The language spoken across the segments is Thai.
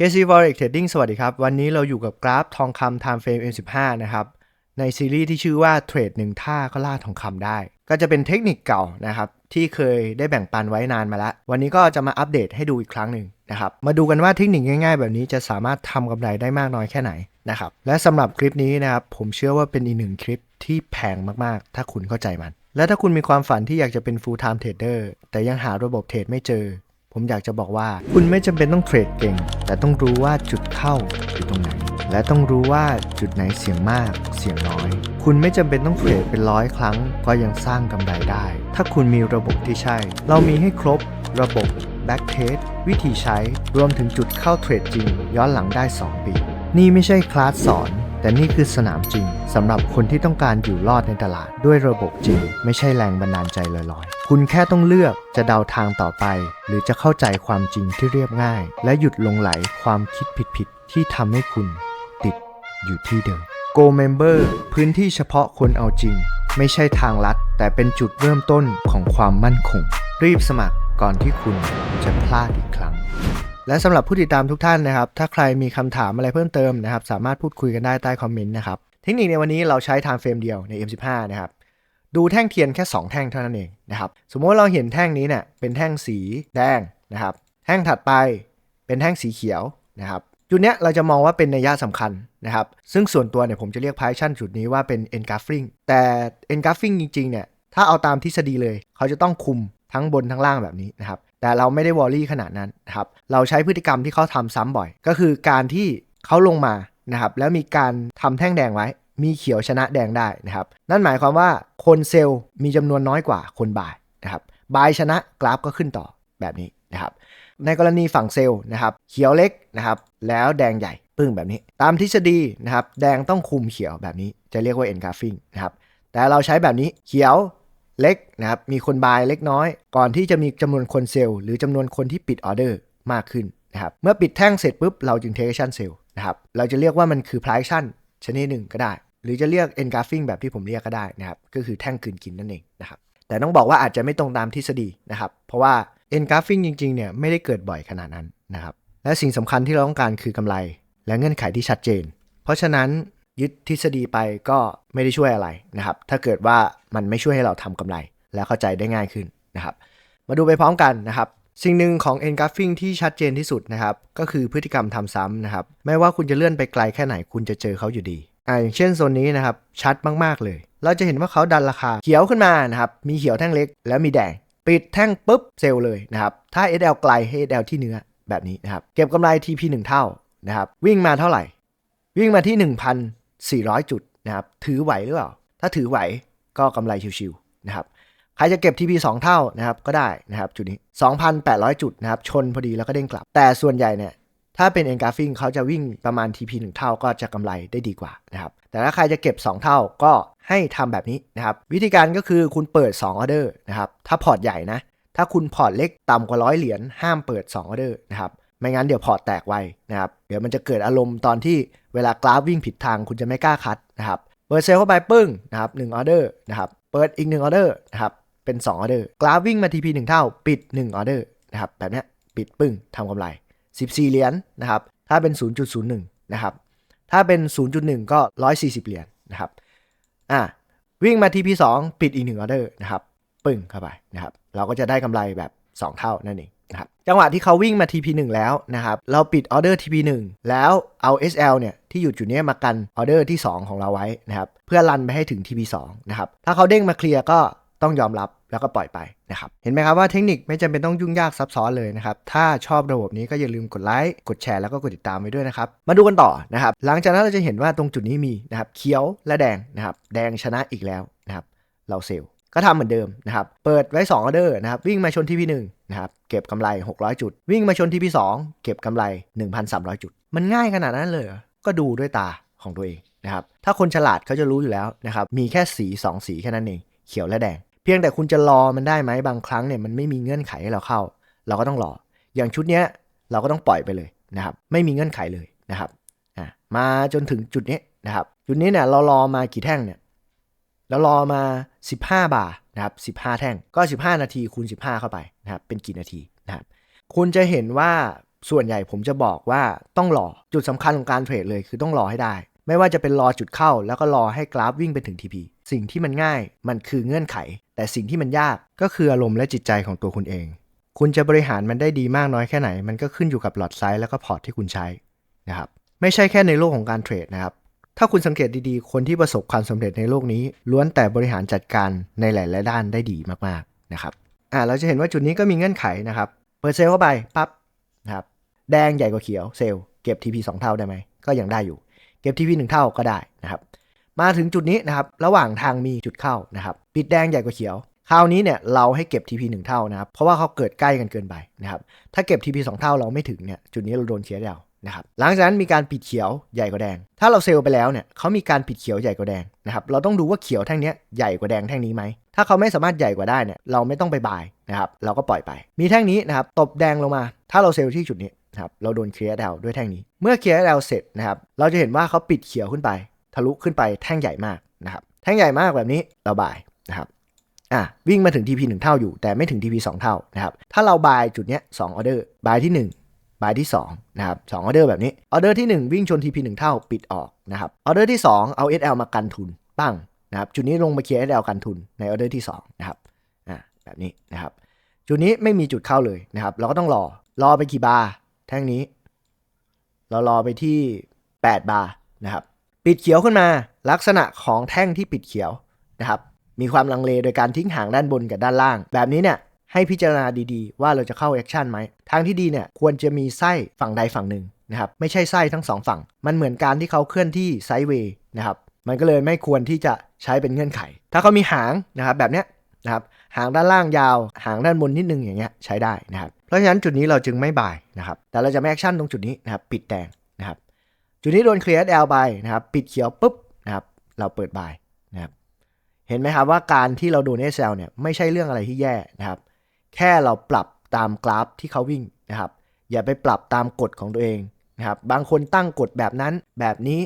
KC Forex Trading สวัสดีครับ วันนี้เราอยู่กับกราฟทองคำ Time Frame M15 นะครับ ในซีรีส์ที่ชื่อว่าเทรดหนึ่งท่าก็ล่าทองคำได้ ก็จะเป็นเทคนิคเก่านะครับ ที่เคยได้แบ่งปันไว้นานมาแล้ว วันนี้ก็จะมาอัปเดตให้ดูอีกครั้งหนึ่งนะครับ มาดูกันว่าเทคนิคง่าย ๆ แบบนี้จะสามารถทำกำไรได้มากน้อยแค่ไหนนะครับ และสำหรับคลิปนี้นะครับผมเชื่อว่าเป็นอีกหนึ่งคลิปที่แพงมากๆ ถ้าคุณเข้าใจมัน และถ้าคุณมีความฝันที่อยากจะเป็น full time trader แต่ยังหาระบบเทรดไม่เจอ ผมอยากจะบอกว่า คุณไม่จำเป็นต้องเทรดเก่ง แต่ต้องรู้ว่าจุดเข้าอยู่ตรงไหน และต้องรู้ว่าจุดไหนเสี่ยงมากเสี่ยงน้อย คุณไม่จำเป็นต้องเทรดเป็นร้อยครั้ง ก็ยังสร้างกำไรได้ ถ้าคุณมีระบบที่ใช่ เรามีให้ครบระบบ Back t e s t วิธีใช้รวมถึงจุดเข้าเทรดจริง ย้อนหลังได้ 2 ปี นี่ไม่ใช่คลาสสอน แต่นี่คือสนามจริงสำหรับคนที่ต้องการอยู่รอดในตลาดด้วยระบบจริง ไม่ใช่แรงบันดาลใจลอยๆ คุณแค่ต้องเลือกจะเดาทางต่อไป หรือจะเข้าใจความจริงที่เรียบง่าย และหยุดลงไหลความคิดผิดๆที่ทำให้คุณติดอยู่ที่เดิม Go Member พื้นที่เฉพาะคนเอาจริง ไม่ใช่ทางลัด แต่เป็นจุดเริ่มต้นของความมั่นคง รีบสมัครก่อนที่คุณจะพลาดอีกครั้ง และสำหรับผู้ติดตามทุกท่านนะครับ ถ้าใครมีคำถามอะไรเพิ่มเติมนะครับ สามารถพูดคุยกันได้ใต้คอมเมนต์นะครับ เทคนิคในวันนี้เราใช้ time frame เดียวใน M15 นะครับ ดูแท่งเทียนแค่ 2 แท่งเท่านั้นเองนะครับ สมมติเราเห็นแท่งนี้เนี่ยเป็นแท่งสีแดงนะครับ แท่งถัดไปเป็นแท่งสีเขียวนะครับ จุดเนี้ยเราจะมองว่าเป็นนัยยะสำคัญนะครับ ซึ่งส่วนตัวเนี่ยผมจะเรียก position จุดนี้ว่าเป็น engulfing แต่ engulfing จริงๆเนี่ย ถ้าเอาตามทฤษฎีเลย เขาจะต้องคุมทั้งบนทั้งล่างแบบนี้นะครับ แต่เราไม่ได้วอรี่ขนาดนั้นนะครับ เราใช้พฤติกรรมที่เขาทำซ้ำบ่อย ก็คือการที่เขาลงมานะครับ แล้วมีการทำแท่งแดงไว้ มีเขียวชนะแดงได้นะครับ นั่นหมายความว่าคนเซลล์มีจำนวนน้อยกว่าคนบายนะครับบายชนะกราฟก็ขึ้นต่อแบบนี้นะครับ ในกรณีฝั่งเซลล์นะครับ เขียวเล็กนะครับ แล้วแดงใหญ่ปึ้งแบบนี้ ตามทฤษฎีนะครับ แดงต้องคุมเขียวแบบนี้ จะเรียกว่า engulfing นะครับ แต่เราใช้แบบนี้เขียว เล็กนะครับมีคนบายเล็กน้อย ก่อนที่จะมีจำนวนคนเซลล์หรือจำนวนคนที่ปิดออเดอร์มากขึ้นนะครับเมื่อปิดแท่งเสร็จปุ๊บเราจึง take action sell นะครับเราจะเรียกว่ามันคือ price action ชนิดหนึ่งก็ได้ หรือจะเรียก engulfing แบบที่ผมเรียกก็ได้นะครับก็คือแท่งกลืนกินนั่นเองนะครับแต่ต้องบอกว่าอาจจะไม่ตรงตามทฤษฎีนะครับเพราะว่า engulfing จริงๆเนี่ยไม่ได้เกิดบ่อยขนาดนั้นนะครับและสิ่งสำคัญที่เราต้องการคือกำไร และเงื่อนไขที่ชัดเจน เพราะฉะนั้น ยึดทฤษฎีไปก็ไม่ได้ช่วยอะไรนะครับ ถ้าเกิดว่ามันไม่ช่วยให้เราทำกำไร และเข้าใจได้ง่ายขึ้นนะครับ มาดูไปพร้อมกันนะครับสิ่งหนึ่งของ engulfing ที่ชัดเจนที่สุดนะครับ ก็คือพฤติกรรมทำซ้ำนะครับ ไม่ว่าคุณจะเลื่อนไปไกลแค่ไหนคุณจะเจอเขาอยู่ดีอ่าอย่างเช่นโซนนี้นะครับ ชัดมาก ๆ เลย เราจะเห็นว่าเขาดันราคา เขียวขึ้นมานะครับ มีเขียวแท่งเล็ก แล้วมีแดง ปิดแท่งปุ๊บเซลล์เลยนะครับ ถ้า SL ไกลให้ SL ที่เนื้อแบบนี้นะครับ เก็บกำไร TP 1 เท่านะครับ วิ่งมาเท่าไหร่ วิ่งมาที่ 400 จุดนะครับ ถือไหวหรือเปล่า ถ้าถือไหวก็กำไรชิวๆนะครับ ใครจะเก็บ TP 2 เท่านะครับก็ได้นะครับจุดนี้ 2,800 จุดนะครับ ชนพอดีแล้วก็เด้งกลับ แต่ส่วนใหญ่เนี่ยถ้าเป็น engulfing เขาจะวิ่งประมาณ TP 1 เท่าก็จะกำไรได้ดีกว่านะครับ แต่ถ้าใครจะเก็บ 2 เท่าก็ให้ทำแบบนี้นะครับ วิธีการก็คือคุณเปิด 2 ออเดอร์นะครับ ถ้าพอร์ตใหญ่นะ ถ้าคุณพอร์ตเล็กต่ำกว่าร้อยเหรียญห้ามเปิด 2 ออเดอร์นะครับ ไม่งั้นเดี๋ยวพอร์ตแตกไวนะครับ เดี๋ยวมันจะเกิดอารมณ์ตอนที่เวลากราฟวิ่งผิดทางคุณจะไม่กล้าคัดนะครับเปิดเซลเข้าไปปึ้งนะครับหนึ่งออเดอร์นะครับเปิดอีก1ออเดอร์นะครับเป็น2ออเดอร์กราฟวิ่งมา TP 1 เท่า ปิด1ออเดอร์นะครับแบบนี้ปิดปึ้งทำกำไร 14 เหรียญนะครับถ้าเป็น 0.01นะครับถ้าเป็น 0.1 ก็ 140 เหรียญนะครับอะวิ่งมา TP 2 ปิดอีก1ออเดอร์นะครับปึ้งเข้าไปนะครับเราก็จะได้กำไรแบบ 2 เท่านั่นเอง จังหวะที่เขาวิ่งมา TP 1 แล้วนะครับ เราปิดออเดอร์ TP 1 แล้วเอา SL เนี่ยที่หยุดอยู่จุดนี้ยมากันออเดอร์ที่ 2 ของเราไว้นะครับเพื่อรันไปให้ถึง TP 2 นะครับถ้าเขาเด้งมาเคลียร์ก็ต้องยอมรับแล้วก็ปล่อยไปนะครับเห็นไหมครับว่าเทคนิคไม่จำเป็นต้องยุ่งยากซับซ้อนเลยนะครับ ถ้าชอบระบบนี้ก็อย่าลืมกดไลค์กดแชร์แล้วก็กดติดตามไว้ด้วยนะครับ มาดูกันต่อนะครับ หลังจากนั้นเราจะเห็นว่าตรงจุดนี้มีนะครับเขียวและแดงนะครับแดงชนะอีกแล้วนะครับเราเซลล์ ก็ทำเหมือนเดิมนะครับ เปิดไว้2ออเดอร์นะครับ วิ่งมาชนที่พี่หนึ่งนะครับ เก็บกำไร 600 จุด วิ่งมาชนที่พี่สองเก็บกำไร 1,300 จุด มันง่ายขนาดนั้นเลยก็ดูด้วยตาของตัวเองนะครับ ถ้าคนฉลาดเขาจะรู้อยู่แล้วนะครับ มีแค่สี 2 สีแค่นั้นเอง เขียวและแดง เพียงแต่คุณจะรอมันได้ไหมบางครั้งเนี่ยมันไม่มีเงื่อนไขให้เราเข้า เราก็ต้องรอ อย่างชุดเนี้ยเราก็ต้องปล่อยไปเลยนะครับ ไม่มีเงื่อนไขเลยนะครับ อะมาจนถึงจุดนี้นะครับ จุดนี้เนี่ยเรารอมากี่แท่งเนี่ย เรารอมา 15 บาทนะครับ 15 แท่ง ก็ 15 นาทีคูณ 15 เข้าไปนะครับ เป็นกี่นาทีนะครับ คุณจะเห็นว่าส่วนใหญ่ผมจะบอกว่าต้องรอ จุดสำคัญของการเทรดเลยคือต้องรอให้ได้ ไม่ว่าจะเป็นรอจุดเข้า แล้วก็รอให้กราฟวิ่งไปถึง TP สิ่งที่มันง่ายมันคือเงื่อนไข แต่สิ่งที่มันยากก็คืออารมณ์และจิตใจของตัวคุณเอง คุณจะบริหารมันได้ดีมากน้อยแค่ไหน มันก็ขึ้นอยู่กับหลอดไซส์แล้วก็พอร์ตที่คุณใช้นะครับ ไม่ใช่แค่ในโลกของการเทรดนะครับ ถ้าคุณสังเกตดีๆ คนที่ประสบความสำเร็จในโลกนี้ ล้วนแต่บริหารจัดการในหลายๆด้านได้ดีมากๆนะครับอ่าเราจะเห็นว่าจุดนี้ก็มีเงื่อนไขนะครับ เปิดเซลล์เข้าไปปั๊บนะครับแดงใหญ่กว่าเขียวเซลล์เก็บ TP 2 เท่าได้ไหมก็ยังได้อยู่ เก็บ TP 1 เท่าก็ได้นะครับ มาถึงจุดนี้นะครับระหว่างทางมีจุดเข้านะครับ ปิดแดงใหญ่กว่าเขียวคราวนี้เนี่ยเราให้เก็บ TP 1 เท่านะครับ เพราะว่าเขาเกิดใกล้กันเกินไปนะครับ ถ้าเก็บ TP 2 เท่าเราไม่ถึงเนี่ยจุดนี้เราโดนเคลียร์แล้ว นะครับหลังจากนั้นมีการปิดเขียวใหญ่กว่าแดง ถ้าเราเซลล์ไปแล้วเนี่ยเขามีการปิดเขียวใหญ่กว่าแดงนะครับเราต้องดูว่าเขียวแท่งนี้ใหญ่กว่าแดงแท่งนี้ไหมถ้าเขาไม่สามารถใหญ่กว่าได้เนี่ยเราไม่ต้องไปบายนะครับเราก็ปล่อยไป มีแท่งนี้นะครับตบแดงลงมา ถ้าเราเซลล์ที่จุดนี้นะครับเราโดนเคลียร์ดาวด้วยแท่งนี้ เมื่อเคลียร์ดาวเสร็จนะครับเราจะเห็นว่าเขาปิดเขียวขึ้นไป ทะลุขึ้นไปแท่งใหญ่มากนะครับแท่งใหญ่มากแบบนี้เราบายนะครับอะวิ่งมาถึง TP 1 เท่าอยู่แต่ไม่ถึง TP 2 เท่านะครับถ้าเราบายจุดเนี้ย2ออเดอร์บายที่1 บายที่2นะครับ2องออเดอร์แบบนี้ออเดอร์ที่ 1 วิ่งชน TP 1 เท่าปิดออกนะครับออเดอร์ที่ 2 เอา SL มากันทุนปั้งนะครับจุดนี้ลงมาเคลียร์ SL กันทุนในออเดอร์ที่2นะครับอ่าแบบนี้นะครับจุดนี้ไม่มีจุดเข้าเลยนะครับ เราก็ต้องรอรอไปกี่บาร์แท่งนี้ เรารอไปที่ 8 บาร์นะครับปิดเขียวขึ้นมาลักษณะของแท่งที่ปิดเขียวนะครับมีความลังเลโดยการทิ้งห่างด้านบนกับด้านล่าง แบบนี้เนี่ย ให้พิจารณาดีๆ ว่าเราจะเข้าแอคชั่นไหมทางที่ดีเนี่ยควรจะมีไส้ฝั่งใดฝั่งหนึ่งนะครับไม่ใช่ไส้ทั้งสองฝั่ง มันเหมือนการที่เขาเคลื่อนที่ไซด์เวย์นะครับมันก็เลยไม่ควรที่จะใช้เป็นเงื่อนไข ถ้าเขามีหางนะครับแบบเนี้ยนะครับหางด้านล่างยาว หางด้านบนนิดนึงอย่างเงี้ยใช้ได้นะครับเพราะฉะนั้นจุดนี้เราจึงไม่บายนะครับแต่เราจะไม่แอคชั่นตรงจุดนี้นะครับปิดแดงนะครับจุดนี้โดนเคลียร์ L ไปนะครับปิดเขียวปุ๊บนะครับเราเปิดบายนะครับเห็นไหมครับว่าการที่เราโดน SL เนี่ยไม่ใช่เรื่องอะไรที่แย่นะครับ แค่เราปรับตามกราฟที่เขาวิ่งนะครับ อย่าไปปรับตามกฎของตัวเองนะครับ บางคนตั้งกฎแบบนั้นแบบนี้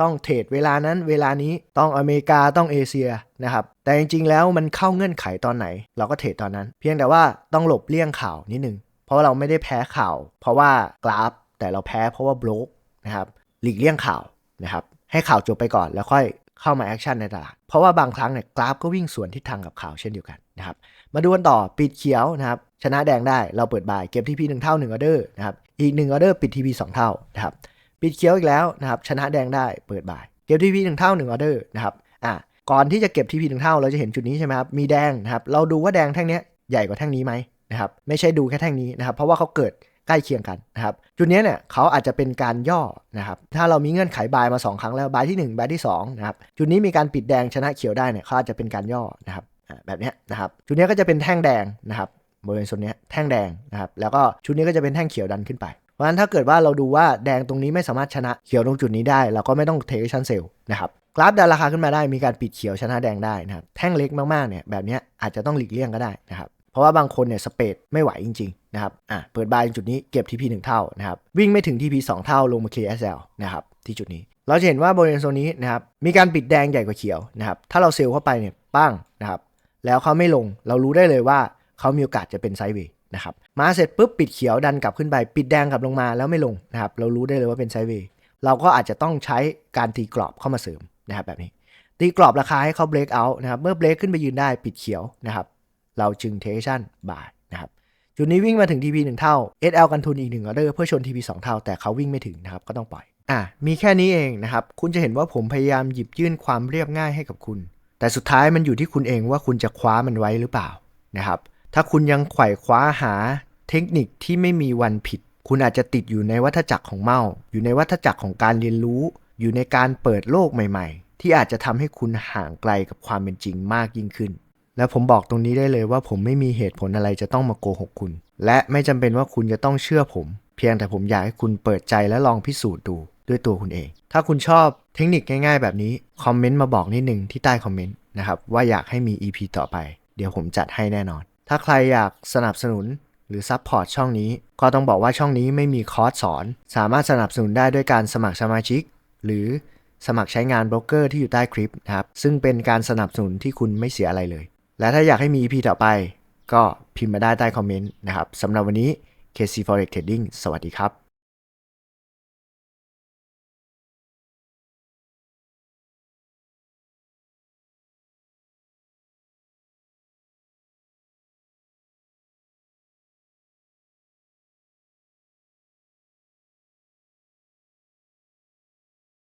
ต้องเทรดเวลานั้นเวลานี้ต้องอเมริกาต้องเอเชียนะครับ แต่จริงๆแล้วมันเข้าเงื่อนไขตอนไหน เราก็เทรดตอนนั้น เพียงแต่ว่าต้องหลบเลี่ยงข่าวนิดนึง เพราะเราไม่ได้แพ้ข่าว เพราะว่ากราฟแต่เราแพ้เพราะว่าบล็อกนะครับหลีกเลี่ยงข่าวนะครับให้ข่าวจบไปก่อนแล้วค่อยเข้ามาแอคชั่นในตลาด เพราะว่าบางครั้งเนี่ยกราฟก็วิ่งสวนทิศทางกับข่าวเช่นเดียวกันนะครับ มาดูกันต่อปิดเขียวนะครับชนะแดงได้เราเปิดบ่ายเก็บทีพีหนึ่งเท่า1ออเดอร์นะครับอีก1ออเดอร์ปิดทีพีสเท่านะครับปิดเขียวอีกแล้วนะครับชนะแดงได้เปิดบ่ายเก็บทีพีหนึ่งเท่า1ออเดอร์นะครับอะก่อนที่จะเก็บทีพีหนึ่งเท่าเราจะเห็นจุดนี้ใช่ไหมครับมีแดงนะครับเราดูว่าแดงแท่งนี้ใหญ่กว่าแท่งนี้ไหมนะครับไม่ใช่ดูแค่แท่งนี้นะครับเพราะว่าเขาเกิดใกล้เคียงกันนะครับจุดนี้เนี่ยเขาอาจจะเป็นการย่อนะครับถ้าเรามีเงื่อนไขบายมา 2 ครั้งแล้วบายที่ 1 บายที่2นะครับจุดนี้มีการปิดแดงชนะเขียวได้เนี่ยเขาอาจจะเป็นการย่อนะครับ แบบนี้นะครับจุดนี้ก็จะเป็นแท่งแดงนะครับบริเวณโซนนี้แท่งแดงนะครับแล้วก็ชุดนี้ก็จะเป็นแท่งเขียวดันขึ้นไปเพราะฉะนั้นถ้าเกิดว่าเราดูว่าแดงตรงนี้ไม่สามารถชนะเขียวตรงจุดนี้ได้ เราก็ไม่ต้องเทคชั่นเซลล์นะครับกราฟดันราคาขึ้นมาได้มีการปิดเขียวชนะแดงได้นะครับแท่งเล็กมากๆเนี่ยแบบนี้อาจจะต้องหลีกเลี่ยงก็ได้นะครับเพราะว่าบางคนเนี่ยสเปดไม่ไหวจริงๆนะครับอะเปิดบายจุดนี้เก็บ TP 1 เท่านะครับวิ่งไม่ถึง TP 2 เท่าลงมา KSL นะครับที่จุดนี้ เราจะเห็นว่าบริเวณโซนนี้นะครับมีการปิดแดงใหญ่กว่าเขียวนะครับถ้าเราเซลล์เข้าไปเนี่ยปั้งนะครับ แล้วเขาไม่ลง เรารู้ได้เลยว่าเขามีโอกาสจะเป็นไซด์เวย์นะครับมาเสร็จปุ๊บปิดเขียวดันกลับขึ้นไป ปิดแดงกลับลงมาแล้วไม่ลงนะครับเรารู้ได้เลยว่าเป็นไซด์เวย์เราก็อาจจะต้องใช้การตีกรอบเข้ามาเสริมนะครับแบบนี้ ตีกรอบราคาให้เขาเบรกเอาท์นะครับเมื่อเบรกขึ้นไปยืนได้ปิดเขียวนะครับเราจึงเทคชั่นบายนะครับจุดนี้วิ่งมาถึง TP 1 เท่า SL กันทุนอีก1ออเดอร์เพื่อชน TP 2 เท่า แต่เขาวิ่งไม่ถึงนะครับก็ต้องปล่อยอะมีแค่นี้เองนะครับคุณจะเห็นว่าผมพยายามหยิบยื่นความเรียบง่ายให้กับคุณ แต่สุดท้ายมันอยู่ที่คุณเองว่าคุณจะคว้ามันไว้หรือเปล่านะครับ ถ้าคุณยังไขว่คว้าหาเทคนิคที่ไม่มีวันผิด คุณอาจจะติดอยู่ในวัฏจักรของเมา อยู่ในวัฏจักรของการเรียนรู้ อยู่ในการเปิดโลกใหม่ ๆ ที่อาจจะทำให้คุณห่างไกลกับความเป็นจริงมากยิ่งขึ้น และผมบอกตรงนี้ได้เลยว่าผมไม่มีเหตุผลอะไรจะต้องมาโกหกคุณ และไม่จำเป็นว่าคุณจะต้องเชื่อผม เพียงแต่ผมอยากให้คุณเปิดใจและลองพิสูจน์ดู ด้วยตัวคุณเอง ถ้าคุณชอบเทคนิคง่ายๆ แบบนี้ คอมเมนต์มาบอกนิดนึงที่ใต้คอมเมนต์นะครับว่าอยากให้มี EP ต่อไป เดี๋ยวผมจัดให้แน่นอน ถ้าใครอยากสนับสนุนหรือซัพพอร์ตช่องนี้ ก็ต้องบอกว่าช่องนี้ไม่มีคอร์สสอน สามารถสนับสนุนได้ด้วยการสมัครสมาชิก หรือสมัครใช้งานโบรกเกอร์ที่อยู่ใต้คลิปนะครับ ซึ่งเป็นการสนับสนุนที่คุณไม่เสียอะไรเลย และถ้าอยากให้มี EP ต่อไป ก็พิมพ์มาได้ใต้คอมเมนต์นะครับสำหรับวันนี้ KC Forex Trading สวัสดีครับ